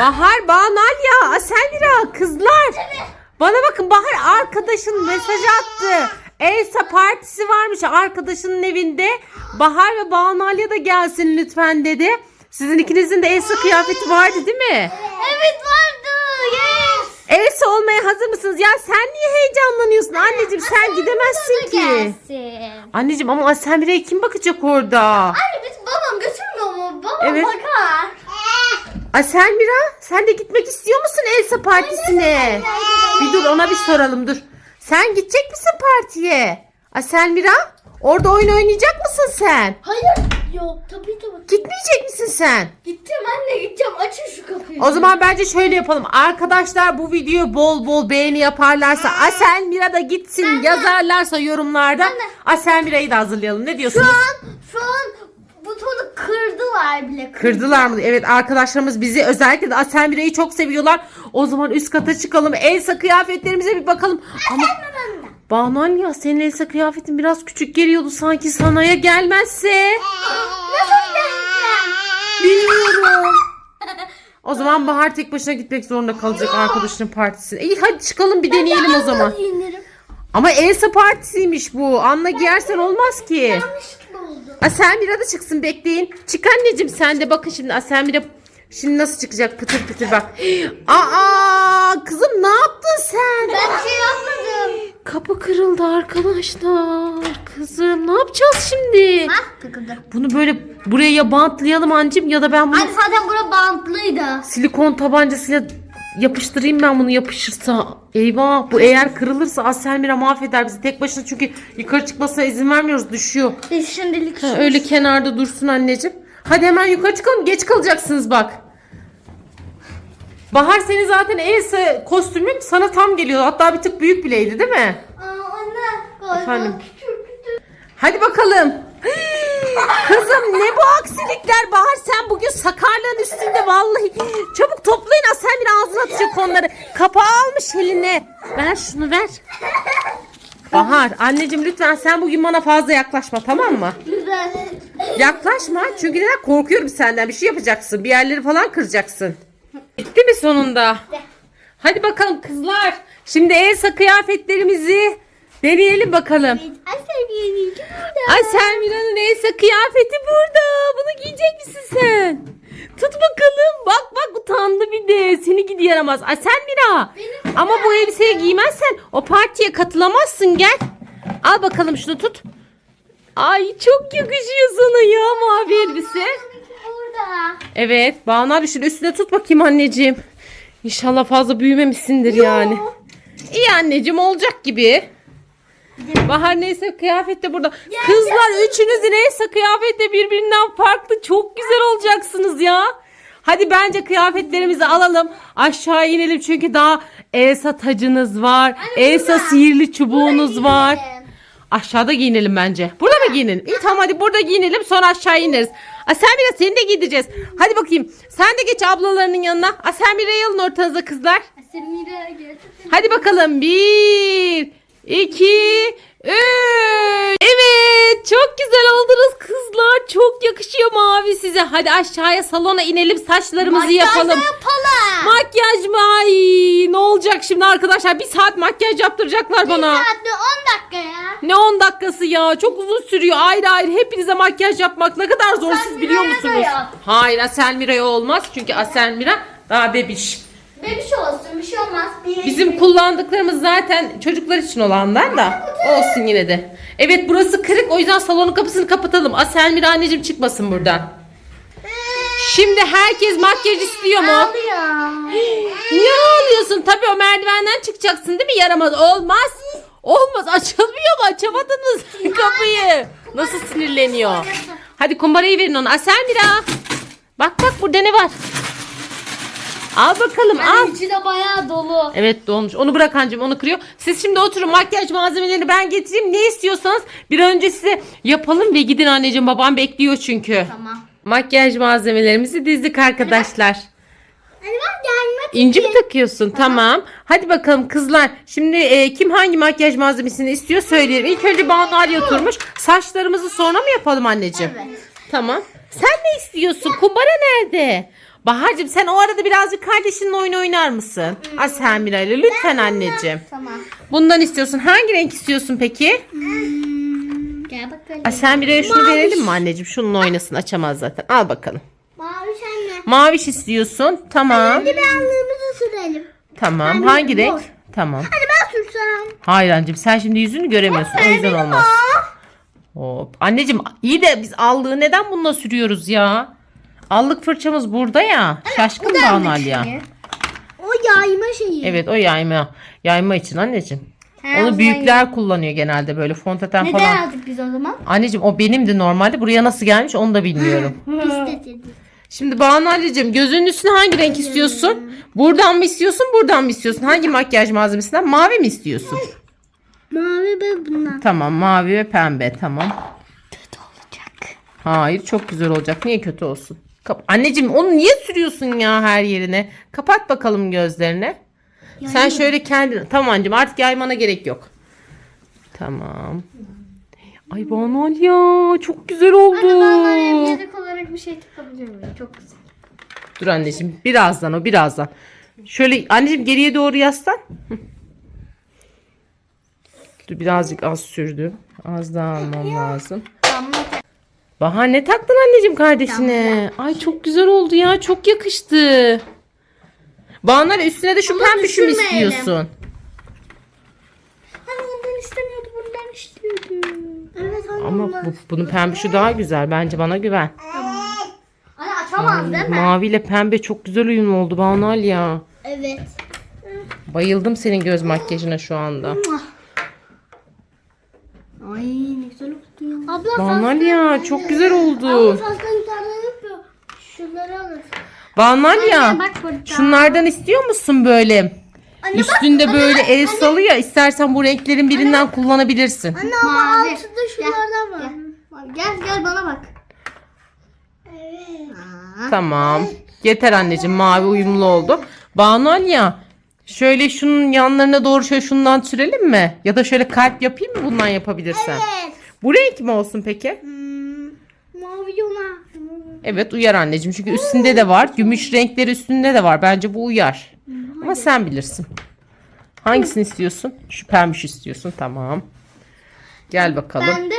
Bahar, Banalya, Aselmira kızlar. Bana bakın Bahar arkadaşın mesaj attı. Elsa partisi varmış arkadaşının evinde. Bahar ve Banalya da gelsin lütfen dedi. Sizin ikinizin de Elsa kıyafeti vardı değil mi? Evet vardı. Yes. Elsa olmaya hazır mısınız? Ya sen niye heyecanlanıyorsun anneciğim? Sen gidemezsin ki. Gelsin. Anneciğim ama Aselmira'ya kim bakacak orada? Anne biz babam götürmüyor mu? Babam Evet. bakar. Aselmira sen de gitmek istiyor musun Elsa partisine? Bir dur ona bir soralım dur. Sen gidecek misin partiye? Aselmira orada oyun oynayacak mısın sen? Hayır. Yok tabii tabii. Gitmeyecek misin sen? Gideceğim anne gideceğim. Açın şu kapıyı. O zaman bence şöyle yapalım. Arkadaşlar bu videoyu bol bol beğeni yaparlarsa Aselmira da gitsin yazarlarsa yorumlarda Aselmira'yı da hazırlayalım. Ne diyorsunuz? Şu an butonu kırdılar bile. Kırdılar mı? Evet arkadaşlarımız bizi özellikle de Aselmira'yı çok seviyorlar. O zaman üst kata çıkalım. Elsa kıyafetlerimize bir bakalım. Ama Banan ya senin Elsa kıyafetin biraz küçük geliyordu sanki sana ya gelmezse. Nasıl geleceğim? Bilmiyorum. O zaman Bahar tek başına gitmek zorunda kalacak arkadaşının partisine. İyi hadi çıkalım bir deneyelim o zaman. Giyinirim. Ama Elsa partisiymiş bu. Anla giyersen olmaz ki. Yanlışlıkla oldu. Aselmira da çıksın bekleyin. Çık anneciğim sen de bakın şimdi Aselmira şimdi nasıl çıkacak pıtır pıtır bak. Aa kızım ne yaptın sen? Ben şey yapmadım. Kapı kırıldı arkadaşlar. Kızım ne yapacağız şimdi? Hah takıldı. Bunu böyle buraya ya bantlayalım anneciğim ya da ben bunu Anne zaten bura bantlıydı. silikon tabancasıyla yapıştırayım ben bunu yapışırsa. Eyvah bu eğer kırılırsa Aselmira mahveder bizi tek başına çünkü yukarı çıkmasına izin vermiyoruz düşüyor. Biz şimdilik Ha, öyle kenarda dursun anneciğim. Hadi hemen yukarı çıkalım. Geç kalacaksınız bak. Bahar senin zaten Elsa kostümün sana tam geliyor. Hatta bir tık büyük bileydi değil mi? Aa, anne. Galiba Efendim? küçük küçük. Hadi bakalım. Kızım ne bu aksilikler Bahar sen bugün sakarlığın üstünde vallahi. Çabuk toplayın Aselmir ağzına atacak onları. Kapağı almış eline. Ver şunu ver. Bahar anneciğim lütfen sen bugün bana fazla yaklaşma tamam mı? Güzel. Yaklaşma çünkü neden korkuyorum senden bir şey yapacaksın bir yerleri falan kıracaksın. Bitti mi sonunda? Hadi bakalım kızlar. Şimdi Elsa kıyafetlerimizi deneyelim bakalım. Ay sevgilim burada. Ay Selmira'nın Elsa kıyafeti burada. Bunu giyecek misin sen? Tut bakalım. Bak bak utandı bir de. Seni gidi yaramaz. Ay Selmira. Benim- Ama bu elbiseyi giymezsen o partiye katılamazsın. Gel. Al bakalım şunu tut. Ay çok yakışıyor sana ya mavi elbise. Burada. Evet Banu abi şunu üstüne tut bakayım anneciğim. İnşallah fazla büyümemişsindir yani. İyi anneciğim olacak gibi. Bahar neyse kıyafet de burada. Kızlar üçünüz neyse kıyafet de birbirinden farklı. Çok güzel olacaksınız ya. Hadi bence kıyafetlerimizi alalım. Aşağı inelim çünkü daha Elsa tacınız var. Elsa burada. sihirli çubuğunuz var. giyinelim. Aşağıda giyinelim bence. Burada mı giyinelim? İyi tamam hadi burada giyinelim sonra aşağı ineriz. Aselmira seni de giydireceğiz. Hadi bakayım. Sen de geç ablalarının yanına. Aselmira'yı alın ortanıza kızlar. Hadi bakalım. Bir, iki, üç. Evet çok güzel oldunuz kızlar. Çok yakışıyor mavi size. Hadi aşağıya salona inelim saçlarımızı Makyaj yapalım. yapalım. Makyaj mı? Ay, ne olacak şimdi arkadaşlar? Bir saat makyaj yaptıracaklar bana. Saatte 10 dakika ya. Ne 10 dakikası ya? Çok uzun sürüyor. Ayrı ayrı hepinize makyaj yapmak ne kadar zor siz biliyor da musunuz? yap. Hayır Aselmira'ya olmaz. Çünkü Aselmira daha bebiş. Bebiş olsun bir şey olmaz. Bir Bizim kullandıklarımız zaten çocuklar için olanlar da olsun yine de. Evet burası kırık o yüzden salonun kapısını kapatalım. Aselmira anneciğim çıkmasın buradan. Şimdi herkes makyaj istiyor mu? Ağlıyor. Niye ağlıyorsun? Tabii o merdivenden çıkacaksın değil mi? Yaramaz. Olmaz. Olmaz. Açılmıyor mu? Açamadınız kapıyı. Nasıl sinirleniyor? Hadi kumbarayı verin ona. Aselmira. Bak bak burada ne var? Al bakalım al. İçi de bayağı dolu. Evet dolmuş. Onu bırak hancım onu kırıyor. Siz şimdi oturun makyaj malzemelerini ben getireyim. Ne istiyorsanız bir an önce size yapalım ve gidin anneciğim babam bekliyor çünkü. Tamam. Makyaj malzemelerimizi dizdik arkadaşlar. Hadi bak gelmek İnci mi takıyorsun? Tamam. Hadi bakalım kızlar. Şimdi e, kim hangi makyaj malzemesini istiyor söyleyelim. İlk önce Banu Arya oturmuş. Saçlarımızı sonra mı yapalım anneciğim? Evet. Tamam. Sen ne istiyorsun? Kumbara nerede? Bahar'cığım sen o arada birazcık kardeşinle oyun oynar mısın? Asemira ile lütfen anneciğim. Tamam. Bundan istiyorsun. Hangi renk istiyorsun peki? Gel bakalım. Asemira'ya şunu verelim mi anneciğim? Şununla oynasın. Açamaz zaten. Al bakalım. Mavi anne. Maviş istiyorsun. Tamam. Hadi bir anlığımızı sürelim. Tamam. Anne, Hangi mor. renk? Tamam. Hadi ben sürsem. Hayır anneciğim sen şimdi yüzünü göremiyorsun. O yüzden olmaz. Hop. Anneciğim iyi de biz allığı neden bununla sürüyoruz ya? Allık fırçamız burada ya. Şaşkın Banal ya. O yayma şeyi. Evet o yayma. Yayma için anneciğim. He, o Onu büyükler kullanıyor genelde böyle fontaten Neden falan. aldık biz o zaman? Anneciğim o benimdi normalde. Buraya nasıl gelmiş onu da bilmiyorum. Şimdi Banu anneciğim gözünün üstüne hangi renk istiyorsun? Buradan mı istiyorsun buradan mı istiyorsun? Hangi makyaj malzemesinden? Mavi mi istiyorsun? Mavi ve bundan. Tamam mavi ve pembe tamam. Kötü olacak. Hayır çok güzel olacak. Niye kötü olsun? Kap- Anneciğim onu niye sürüyorsun ya her yerine? Kapat bakalım gözlerini. Sen şöyle kendin... Tamam anneciğim artık yaymana gerek yok. Tamam. Ay Banal ya çok güzel oldu. yedek olarak bir şey takabilir miyim? Çok güzel. Dur anneciğim birazdan o birazdan. Şöyle anneciğim geriye doğru yaslan. Hı. Dur birazcık az sürdüm. Az daha almam lazım. Damla Bahar ne taktın anneciğim kardeşine? Ay çok güzel oldu ya. Çok yakıştı. Bahanar üstüne de şu pembişi mi düşürmeyelim. istiyorsun? Hani bundan istemiyordu bundan istiyordu. Evet hani Ama bu, bunun pembişi daha güzel. Bence bana güven. Hani açamaz değil mi? Maviyle pembe çok güzel uyumlu oldu Banal ya. Evet. Bayıldım senin göz makyajına şu anda. Ay ne güzel oldu ya. Abla Banal ya çok güzel Abla oldu. fazla yukarıda yapıyor. Şunları alır. Banal ya. Anne, bak burada. Şunlardan istiyor musun böyle? Anne bak. Üstünde böyle el salı ya. İstersen bu renklerin birinden kullanabilirsin. Anne ama altında şunlardan var. Gel gel bana bak. Evet. Tamam. Yeter anneciğim mavi uyumlu oldu. Banal ya. Şöyle şunun yanlarına doğru şöyle şundan sürelim mi? Ya da şöyle kalp yapayım mı bundan yapabilirsen? Evet. Bu renk mi olsun peki? Hmm, mavi yona. Evet uyar anneciğim. Çünkü üstünde de var. Gümüş renkleri üstünde de var. Bence bu uyar. Ama sen bilirsin. Hangisini istiyorsun? Şu pembiş istiyorsun. Tamam. Gel bakalım. Ben de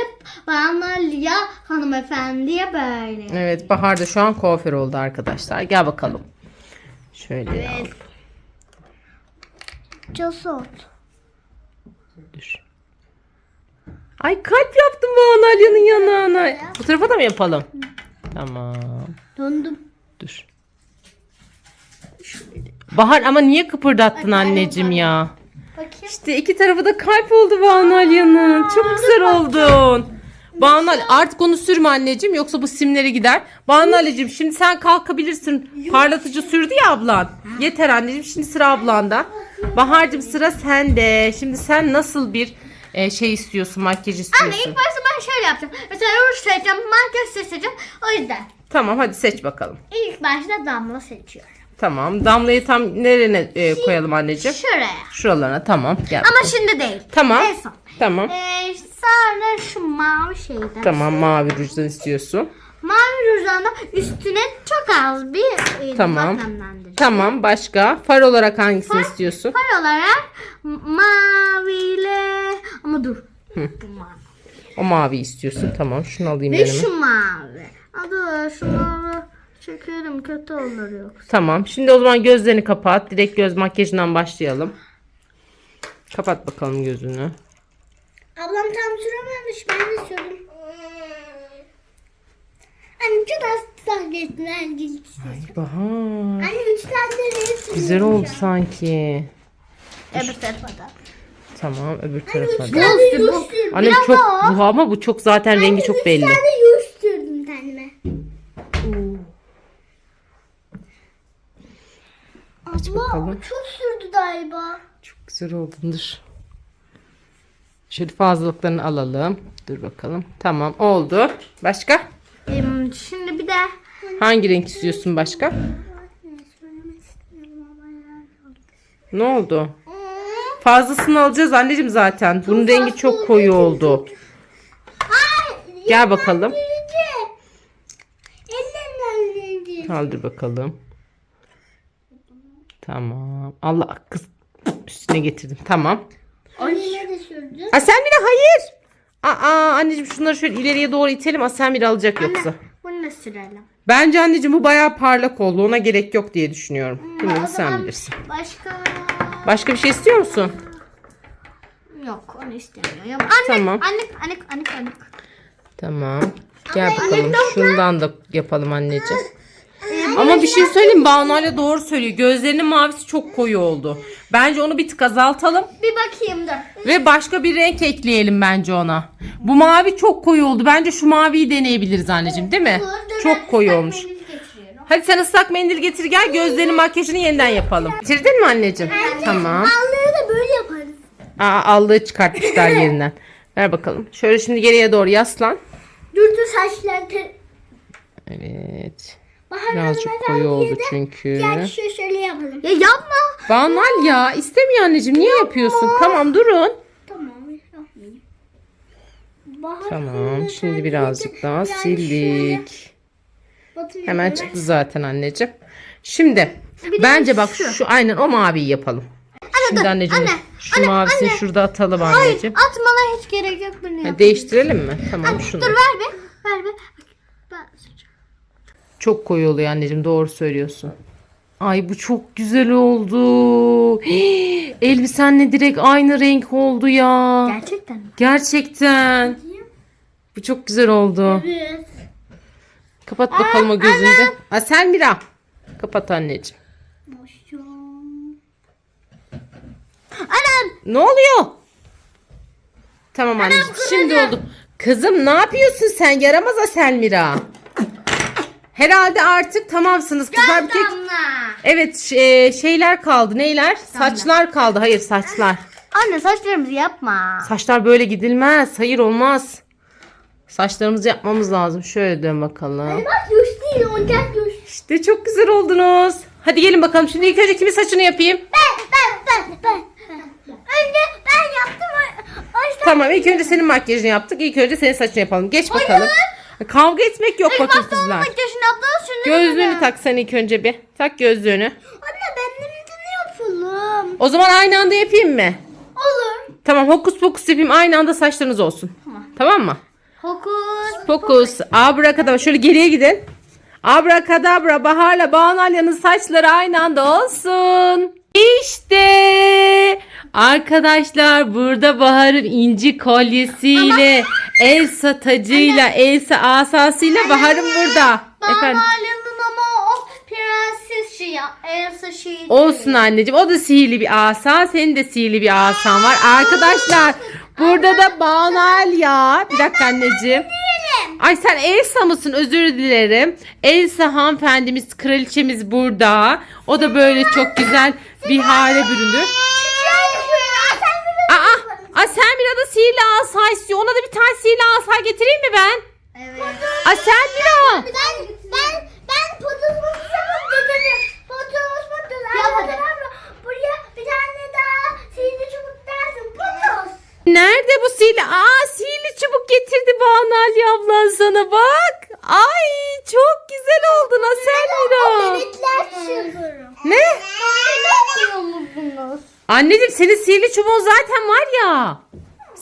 bana Lia hanımefendiye böyle. Evet Bahar da şu an kuaför oldu arkadaşlar. Gel bakalım. Şöyle ya. Cosot. Dur. Ay kalp yaptım bu Analya'nın yanağına. Bu tarafa da mı yapalım? Tamam. Döndüm. Dur. Bahar ama niye kıpırdattın anneciğim ya? Bakayım. İşte iki tarafı da kalp oldu Banalya'nın. Çok güzel oldun. Banal artık onu sürme anneciğim yoksa bu simleri gider. Banalya'cığım şimdi sen kalkabilirsin. Parlatıcı sürdü ya ablan. Yeter anneciğim şimdi sıra ablanda. Bahar'cığım sıra sende. Şimdi sen nasıl bir e, şey istiyorsun makyaj Anne istiyorsun? ilk başta ben şöyle yapacağım. Mesela ruj seçeceğim, makyaj seçeceğim. O yüzden Tamam hadi seç bakalım. ilk başta damla seçiyorum. Tamam damlayı tam nerene e, koyalım anneciğim? Şuraya. Şuralarına tamam. Gel. Ama şimdi değil. Tamam. En son. Tamam. Ee, sonra şu mavi şeyden. Tamam mavi rujdan istiyorsun. Mavi rujdan da üstüne çok az bir e, Tamam. nemlendirici. Tamam başka? Far olarak hangisini istiyorsun? Far olarak maviyle ama dur. Bu mavi. O mavi istiyorsun. Tamam şunu alayım Ve yanıma. şu mavi. Aa, dur şunları çekerim kötü olur yoksa. Tamam. Şimdi o zaman gözlerini kapat. Direkt göz makyajından başlayalım. Kapat bakalım gözünü. Ablam tam sürememiş ben de sürdüm. Anne çok değil. Ay Bahar. Anne üç tane de resim. Güzel oldu sanki. Öbür tarafa da. Tamam öbür tarafa da. Bu bu. Anne çok bu ama bu çok zaten rengi çok belli. de yuş sürdüm kendime. Abla bakalım. çok sürdü galiba. Çok güzel oldundur. Şöyle fazlalıklarını alalım. Dur bakalım. Tamam oldu. Başka? şimdi bir de Hangi renk istiyorsun başka? Ne oldu? Fazlasını alacağız anneciğim zaten. Bunun rengi çok koyu oldu. Gel bakalım. Kaldır bakalım. Tamam. Allah kız üstüne getirdim. Tamam. Anneme de sürdün. Asemira hayır. Aa anneciğim şunları şöyle ileriye doğru itelim. Asemira alacak yoksa. Bunu da sürelim. Bence anneciğim bu bayağı parlak oldu. Ona gerek yok diye düşünüyorum. Bunu o sen bilirsin. Başka... Başka bir şey istiyor musun? Yok onu istemiyorum. Anne, Tamam. Anne, anne, anne, anne. Tamam. Gel bakalım. Şundan da yapalım anneciğim. Ama bir şey söyleyeyim Banu hala doğru söylüyor. Gözlerinin mavisi çok koyu oldu. Bence onu bir tık azaltalım. Bir bakayım dur. Ve başka bir renk ekleyelim bence ona. Bu mavi çok koyu oldu. Bence şu maviyi deneyebiliriz anneciğim değil mi? Çok koyu olmuş. Hadi sen ıslak mendil getir gel gözlerinin makyajını yeniden yapalım. Getirdin mi anneciğim? Tamam. Allığı da böyle yaparız. Aa, allığı çıkartmışlar yerinden. Ver bakalım. Şöyle şimdi geriye doğru yaslan. Dur dur saçlar. Evet. Bahar Birazcık Hanım'a koyu ben oldu bir de- çünkü. Gel şu şöyle yapalım. Ya yapma. Banal ya. istemiyor anneciğim. Niye yapıyorsun? Tamam durun. Tamam yapmayayım. Bahar Tamam. Hanım'a Şimdi birazcık daha yani sildik. Batırıyorum. Hemen çıktı zaten anneciğim. Şimdi Bir de bence bak şu. şu. aynen o maviyi yapalım. Şimdi anneciğim anne, şu anne, mavisini anne. şurada atalım Hayır anneciğim. atmana hiç gerek yok bunu Ha, yapayım. değiştirelim mi? Tamam şunu. Dur ver be. Ver be. Çok koyu oluyor anneciğim doğru söylüyorsun. Ay bu çok güzel oldu. Hii, Elbisenle direkt aynı renk oldu ya. Gerçekten mi? Gerçekten. Bu çok güzel oldu. Evet. Kapat bakalım o gözünü de. Ha, sen Mira. Kapat anneciğim. Anam. Ne oluyor? Tamam anneciğim. Şimdi oldu. Kızım ne yapıyorsun sen? Yaramaz Aselmira. Herhalde artık tamamsınız kızlar. Bir tek Damla. Evet e, şeyler kaldı. Neyler? Saçlar kaldı. Hayır saçlar. Anne saçlarımızı yapma. Saçlar böyle gidilmez. Hayır olmaz. Saçlarımızı yapmamız lazım. Şöyle dön bakalım. Bak yuş değil o yuş. İşte çok güzel oldunuz. Hadi gelin bakalım. Şimdi ilk önce kimin saçını yapayım? Ben ben ben ben. Önce ben yaptım. O yüzden Tamam ilk önce senin makyajını yaptık. İlk önce senin saçını yapalım. Geç bakalım. Kavga etmek yok bakın haftanın kızlar. makyajını yaptınız şunu. Gözlüğünü tak sen ilk önce bir. Tak gözlüğünü. Anne benim de ne yapalım? O zaman aynı anda yapayım mı? Olur. Tamam hokus pokus yapayım. Aynı anda saçlarınız olsun. Tamam mı? Hokus. Fokus. Abrakadabra. Şöyle geriye gidin. Abrakadabra Bahar'la Banalya'nın saçları aynı anda olsun. İşte arkadaşlar burada Bahar'ın inci kolyesiyle Elsa tacıyla Elsa asasıyla Bahar'ın burada. Efendim. Banalya'nın ama o prenses şey ya. Elsa şey değil. Olsun anneciğim. O da sihirli bir asa. Senin de sihirli bir asan var. Arkadaşlar burada da Banalya. Bir dakika anneciğim. Ay sen Elsa mısın? Özür dilerim. Elsa hanımefendimiz, kraliçemiz burada. O da böyle çok güzel bir hale büründü. Aa, aa sen bir da sihirli asa istiyor. Ona da bir tane sihirli asa getireyim mi ben? Evet. Aa sen bir Ben ben ben yapıp dedim. Potus potus. Ya buraya bir tane daha sihirli çubuk dersin. Potus. Nerede bu sihirli? Aa sihirli çubuk getirdi Banalya ablan sana bak. Ay çok güzel oldun. Melekler çıkıyorum. Ne? Anneciğim senin sihirli çubuğun zaten var ya.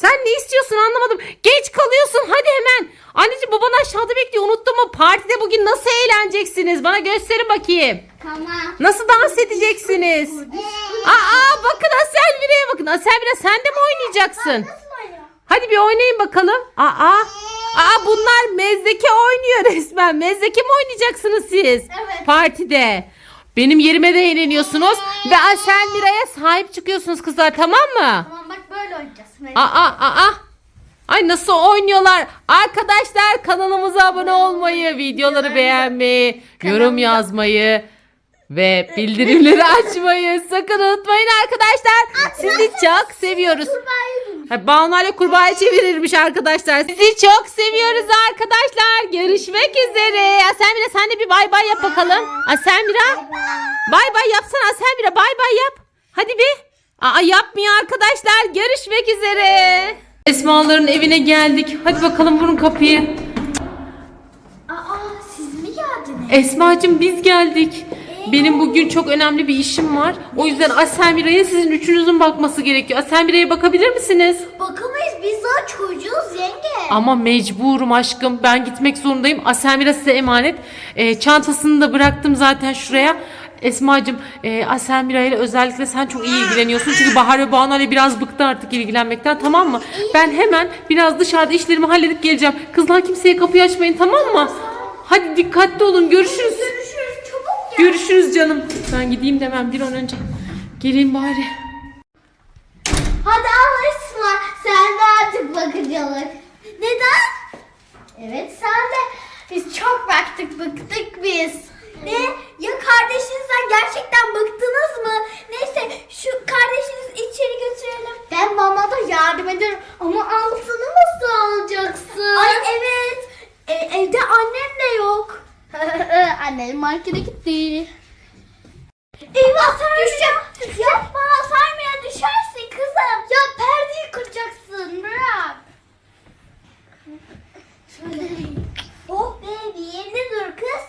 Sen ne istiyorsun anlamadım. Geç kalıyorsun hadi hemen. Anneciğim baban aşağıda bekliyor unuttun mu? Partide bugün nasıl eğleneceksiniz? Bana gösterin bakayım. Tamam. Nasıl dans edeceksiniz? Aa bakın Aselmira'ya bakın. Aselmira sen de mi oynayacaksın? Hadi bir oynayın bakalım. Aa, aa bunlar mezdeke oynuyor resmen. Mezdeke mi oynayacaksınız siz? Evet. Partide. Benim yerime de eğleniyorsunuz ve Aselmira'ya sahip çıkıyorsunuz kızlar tamam mı? Tamam oynayacağız. Aa, aa, aa. Ay nasıl oynuyorlar? Arkadaşlar kanalımıza abone olmayı, videoları beğenmeyi, yorum yazmayı ve bildirimleri açmayı sakın unutmayın arkadaşlar. Sizi çok seviyoruz. Ha, Banu kurbağaya çevirirmiş arkadaşlar. Sizi çok seviyoruz arkadaşlar. Görüşmek üzere. Asemira sen de bir bay bay yap bakalım. Asemira. Bay bay yapsana Asemira bay bay yap. Hadi bir. Aa yapmıyor arkadaşlar. Görüşmek üzere. Esmaların evine geldik. Hadi bakalım vurun kapıyı. Aa siz mi geldiniz? Esmacığım biz geldik. Benim bugün çok önemli bir işim var. O yüzden Aselmira'ya sizin üçünüzün bakması gerekiyor. Aselmira'ya bakabilir misiniz? Bakamayız biz daha çocuğuz yenge. Ama mecburum aşkım. Ben gitmek zorundayım. Aselmira size emanet. Ee, çantasını da bıraktım zaten şuraya. Esma'cığım e, Aselmira ile özellikle sen çok iyi ilgileniyorsun. Çünkü Bahar ve Banu Ali biraz bıktı artık ilgilenmekten tamam mı? Ben hemen biraz dışarıda işlerimi halledip geleceğim. Kızlar kimseye kapıyı açmayın tamam mı? Hadi dikkatli olun görüşürüz. Görüşürüz çabuk gel. Görüşürüz canım. Ben gideyim de hemen bir an önce. Geleyim bari. Hadi al Esma. Sen de artık bakıcılık. Neden? Evet sen de. Biz çok baktık bıktık biz. Ne? Ya kardeşinizden gerçekten bıktınız mı? Neyse şu kardeşinizi içeri götürelim. Ben mamada yardım ederim ama altını nasıl alacaksın? Ay evet. E, evde annem de yok. Annem markete gitti. Eyvah düşeceğim. Yapma saymaya düşersin kızım. Ya perdeyi kıracaksın bırak. Şöyle. Oh be bir yerine dur kız.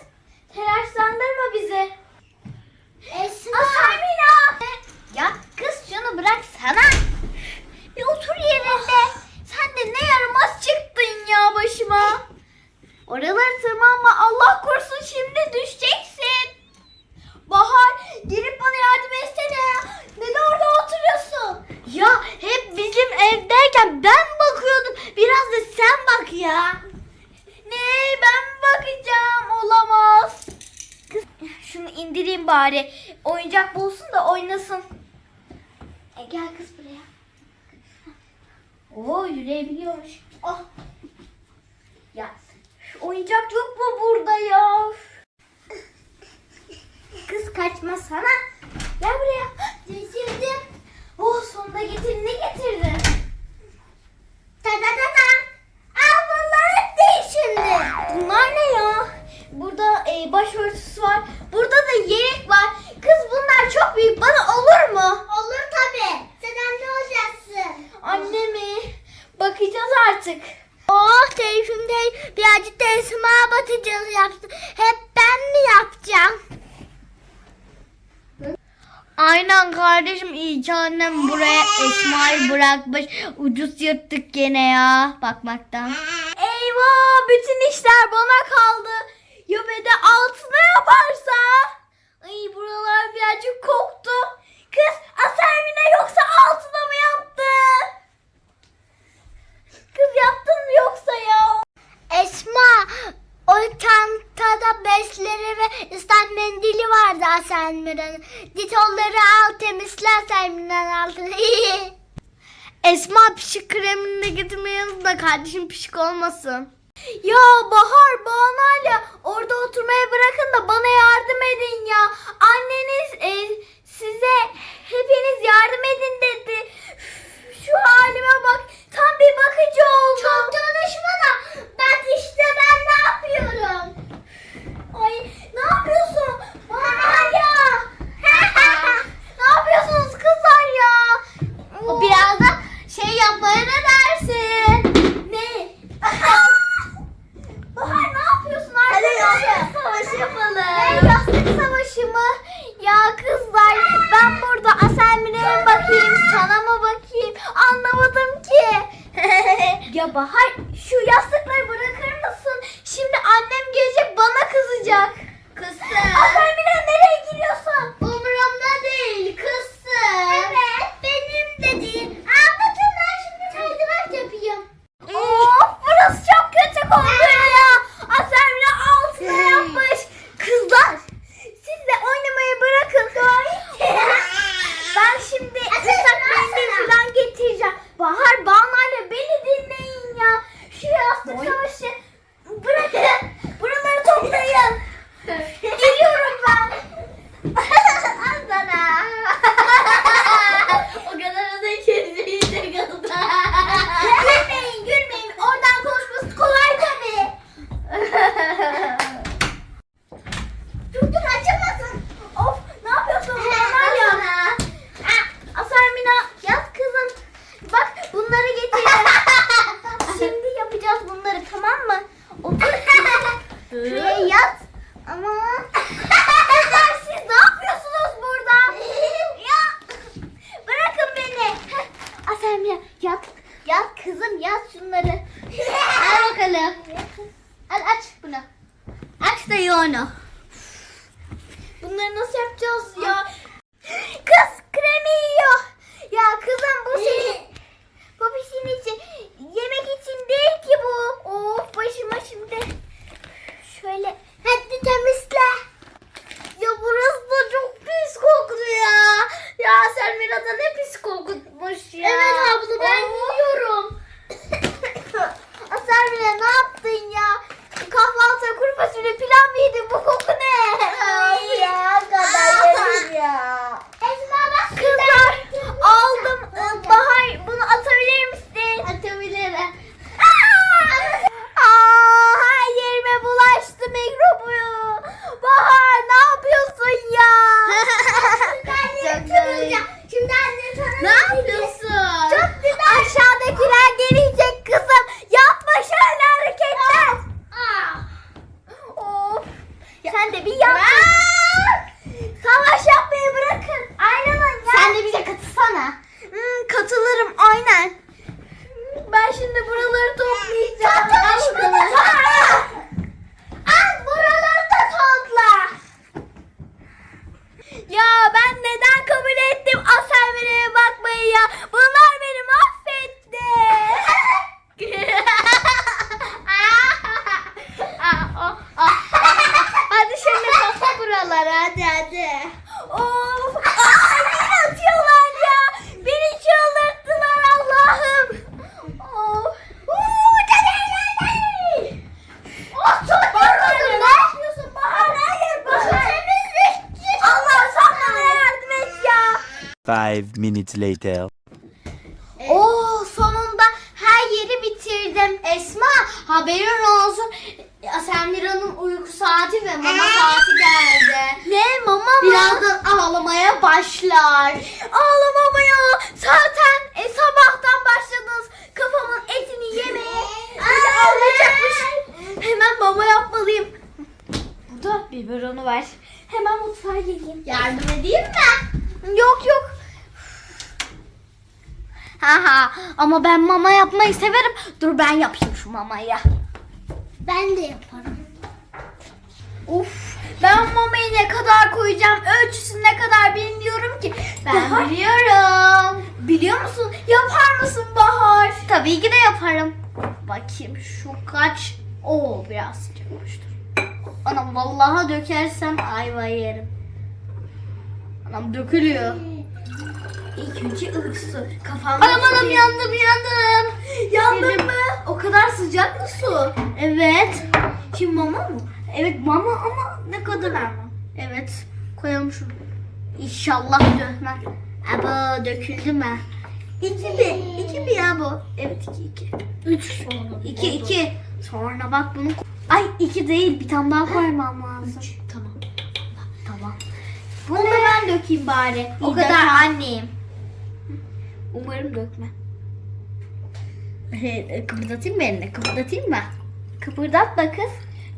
Telaşlandırma bizi. Esma. Asamina. Ya kız şunu bıraksana. Bir otur yerinde. Sen de ne yaramaz çıktın ya başıma. Oraları tırmanma Allah korusun şimdi düşeceksin. Bahar gelip bana yardım etsene ya. Neden orada oturuyorsun? Ya hep bizim evdeyken ben bakıyordum. Biraz da sen bak ya. Ne ben bakacağım? Olamaz. Kız şunu indireyim bari. Oyuncak bulsun da oynasın. E gel kız buraya. Oo yürüyebiliyormuş. Oh. Ya oyuncak yok mu burada ya? Kız kaçma sana. Gel buraya. Getirdim. Oh sonunda getirdin. Ne getirdin? Ta ta ta ta. Değil şimdi. Bunlar ne ya? Burada e, başörtüsü var. Burada da yelek var. Kız bunlar çok büyük. Bana olur mu? Olur tabii. Sen anne olacaksın. Anne mi? Bakacağız artık. Oh Teyfim Tey birazcık da Esma batacağız yaptı. Hep ben mi yapacağım? Aynen kardeşim iyi ki annem buraya Esma'yı bırakmış. Ucuz yırttık gene ya bakmaktan. Eyvah bütün işler bana kaldı. Ya bir de altına yaparsa? Ay buralar birazcık koktu. Kız Asermine yoksa altına mı yaptı? Kız yaptın mı yoksa ya? Esma o çantada bezleri ve ıslak mendili vardı Aselmira'nın. Git onları al temizle Aselmira'nın altını. Esma pişik kremini de getirmeyi unutma kardeşim pişik olmasın. Ya Bahar, Bana'yla orada oturmaya bırakın da bana yardım edin ya. Anneniz e, size hepiniz yardım edin dedi. Üf, Five minutes later. Oo sonunda her yeri bitirdim. Esma haberin olsun. Asemmira'nın uyku saati ve mama saati geldi. Ne mama mı? Birazdan ağlamaya başlar. Ağlama mı ya? Zaten e, sabahtan başladınız kafamın etini yemeye. Hadi ağlayacakmış. Hemen mama yapmalıyım. Burada biberonu ver. Hemen mutfağa geleyim. Yardım edeyim mi? Yok yok. Haha ama ben mama yapmayı severim. Dur ben yapayım şu mamayı. Ben de yaparım. Of ben mamayı ne kadar koyacağım ölçüsü ne kadar bilmiyorum ki. Ben biliyorum. Biliyor musun? Yapar mısın Bahar? Tabii ki de yaparım. Bakayım şu kaç? Oo biraz sıcakmıştır. Anam vallahi dökersem ayva yerim. Anam dökülüyor. İlk önce ılık su. Kafamda Anam anam yandım yandım. Yandın mı? O kadar sıcak mı su? Evet. Şimdi mama mı? Evet mama ama ne kadar ama? Evet. Koyalım şunu. İnşallah dökmez. Aba döküldü mü? İki mi? İki mi ya bu? Evet iki iki. Üç. İki iki. Sonra bak bunu Ay iki değil bir tane daha koymam lazım. Tamam. Tamam. Bunu ben dökeyim bari. O kadar anneyim. Umarım dökme. Kıpırdatayım mı eline? Kıpırdatayım mı? Kıpırdatma kız.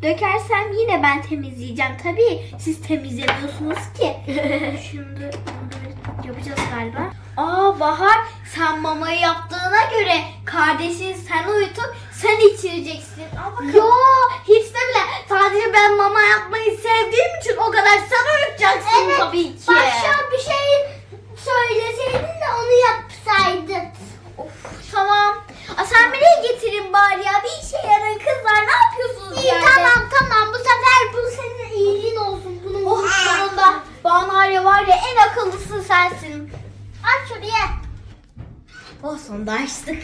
Dökersem yine ben temizleyeceğim. Tabii siz temizlemiyorsunuz ki. Şimdi yapacağız galiba. Aa Bahar sen mamayı yaptığına göre kardeşin sen uyutup sen içireceksin. Yo hiç de bile. Sadece ben mama yapmayı sevdiğim için o kadar sen uyutacaksın tabii ki. Başka bir şey söyleseydin de onu yapsaydın. Of tamam. Aa, sen getirin bari ya? Bir işe yarın kızlar. Ne yapıyorsunuz İyi tamam tamam. Bu sefer bu senin iyiliğin olsun. Bunun oh sonunda. Banarya var ya en akıllısın sensin. Aç şuraya. Oh sonunda açtık.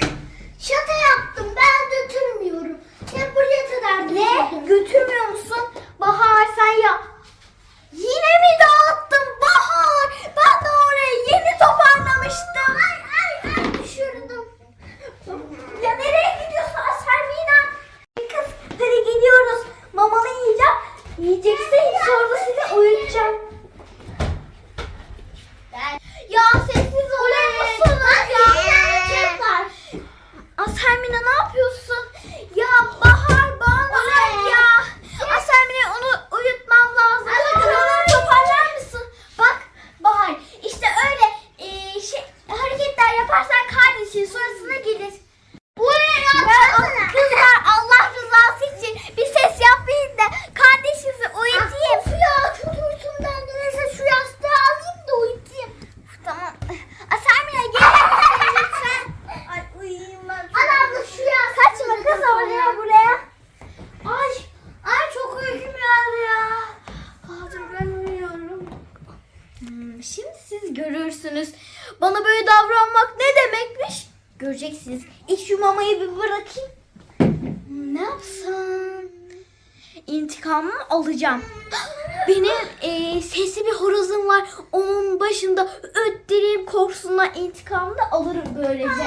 alır böylece.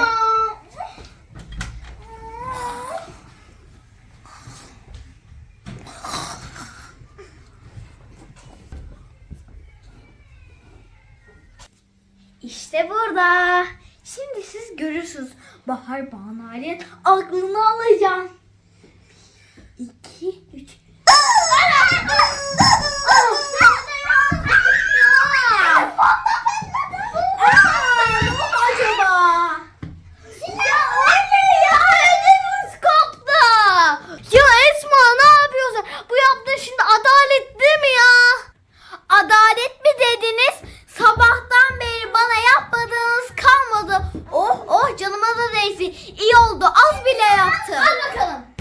İşte burada. Şimdi siz görürsünüz. Bahar Banali'nin aklını alacağım. İki, üç. Ah! Ah! dediniz. Sabahtan beri bana yapmadığınız kalmadı. Oh oh canıma da değsin. İyi oldu az bile yaptım. Al bakalım.